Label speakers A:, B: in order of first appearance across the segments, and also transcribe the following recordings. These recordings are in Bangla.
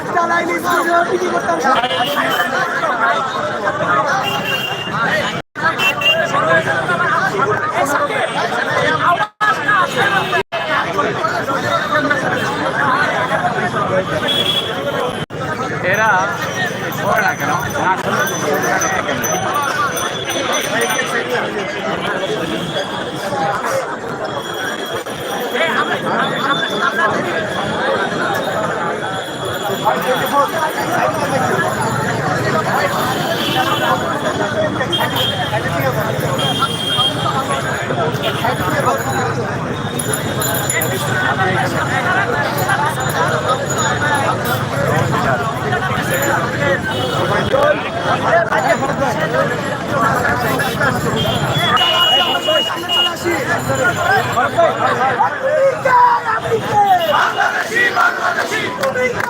A: আটটা লাইন করতাম। Bangladeshi, Bangladeshi, Bangladeshi,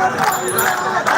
A: আল্লাহ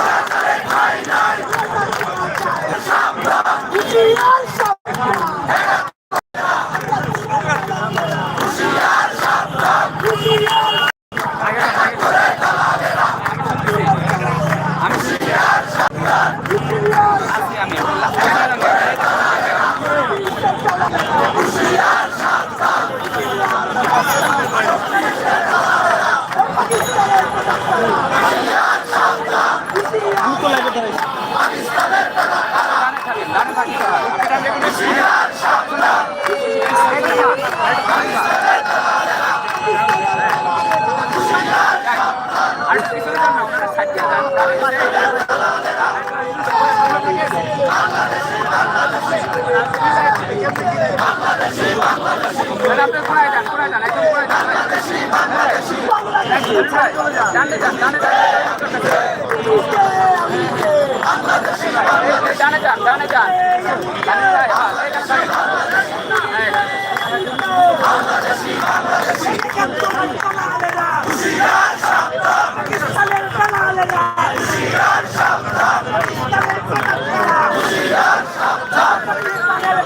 A: ডানে যান ডানে যান ডানে যান
B: পাকিস্তানের দালালেরা পাকিস্তানের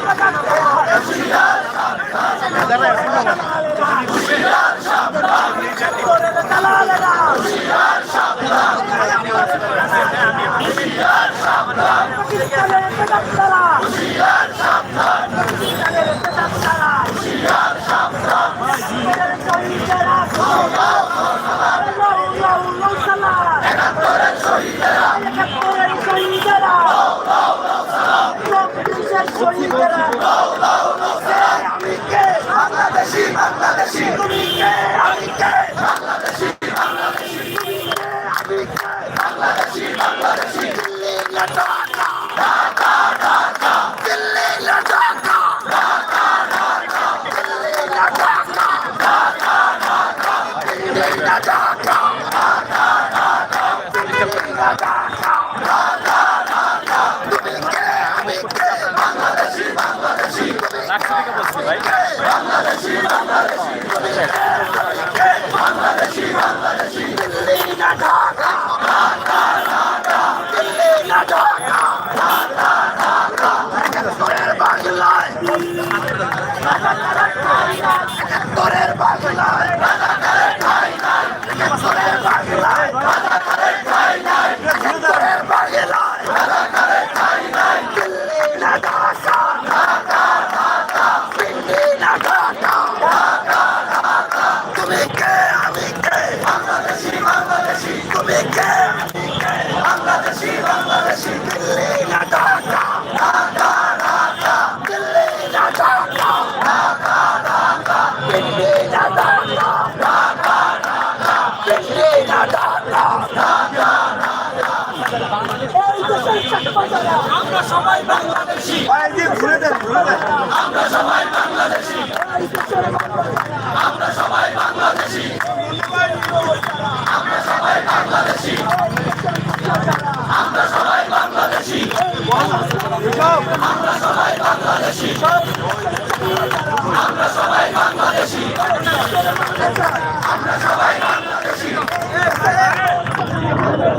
B: পাকিস্তানের দালালেরা চব্বিশের শহীদেরা আমি কে বাংলাদেশি বাংলাদেশি তুমি কে আমি কে বাংলাদেশি বাংলাদেশি তুমি কে আমি কে বাংলাদেশি বাংলাদেশি দিল্লি না ঢাকা ঢাকা ঢাকা দিল্লি না ঢাকা ঢাকা ঢাকা দিল্লি না ঢাকা ঢাকা ঢাকা দিল্লি না ঢাকা ঢাকা ঢাকা দিল্লি না ঢাকা ঢাকা ঢাকা তুমি কে আমি কে বাংলাদেশি বাংলাদেশি তুমি
A: বলছি ভাই
B: বাংলাদেশি বাংলাদেশি তুমি কে আমি কে বাংলাদেশি বাংলাদেশি দিল্লি না ঢাকা ঢাকা ঢাকা দিল্লি না ঢাকা ঢাকা ঢাকা একাত্তরের বাংলায় একাত্তরের বাংলায় একাত্তরের বাংলায় একাত্তরের বাংলায় দিল্লি না ঢাকা দিল্লি না ঢাকা আমি কে বাংলাদেশি বাংলাদেশি তুমি আমি আমরা সবাই বাংলাদেশি আমরা সবাই বাংলাদেশি আমরা বাংলাদেশি। আমরা সবাই বাংলাদেশি। আমরা সবাই বাংলাদেশি। আমরা সবাই বাংলাদেশি। আমরা সবাই বাংলাদেশি।